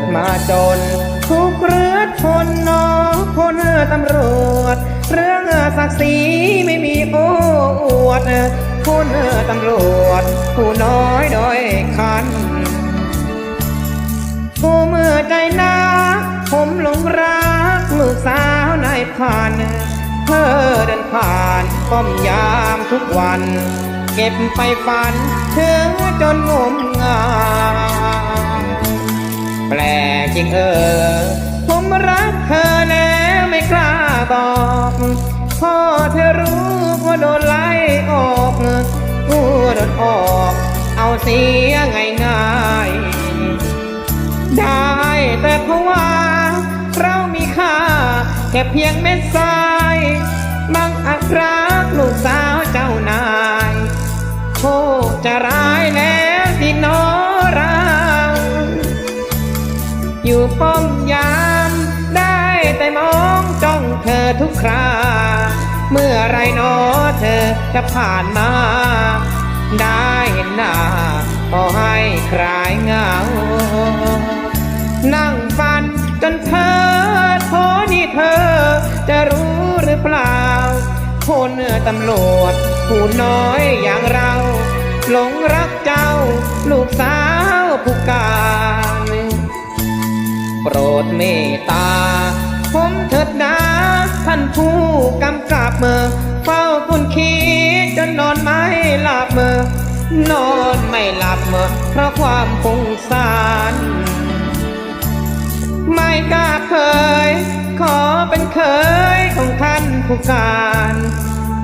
ดมาจน ทุกเรือชนน้องคนตำรวจ เรื่องศักดิ์ศรีไม่มีโอ้อวดคนตำรวจ ผู้น้อยด้อยคันผู้เมื่อใจนักผมหลงรักลูกสาวนายผ่านเธอเดินผ่านป้อมยามทุกวัน เก็บไปฝันถึงจนงมงา จริงเออ ผมรักเธอแล้วไม่กล้าบอกพ่อเธอรู้ว่าโดนไล่ออกกูโดนออก เอาเสียง่ายง่ายๆได้แต่เพราะว่า เรามีค่าแค่เพียงเม็ดทรายบังอักรักลูกสาวเจ้านายโคจะร้าย อยู่ป้อมยาม ได้แต่มองจ้องเธอทุกครา เมื่อไรนอเธอจะผ่านมา ได้เห็นหน้าก็ให้คลายเหงา นั่งฟันจนเธอโทนี่เธอ จะรู้หรือเปล่า คนตำรวจผู้น้อยอย่างเรา หลงรักเจ้า ลูกสาวผู้กา ปรดเมตตา ผมเถิดนาท่านผู้กำกับเมื่อเฝ้าคุณคิดจนนอนไม่หลับเมื่อนอนไม่หลับเมื่อเพราะความคงสารไม่กล้าเคย ขอเป็นเคยของท่านผู้การ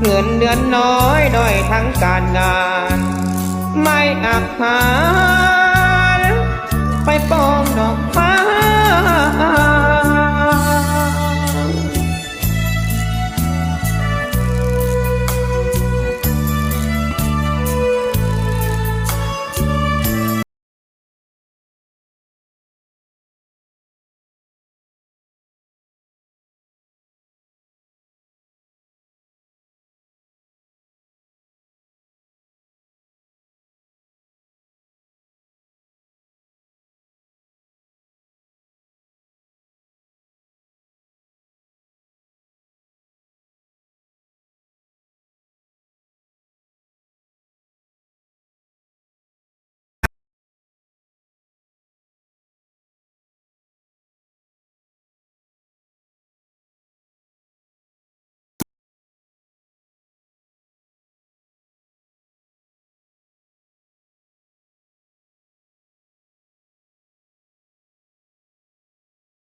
เงินเดือนน้อยด้อยทั้งการงาน ไม่อักหา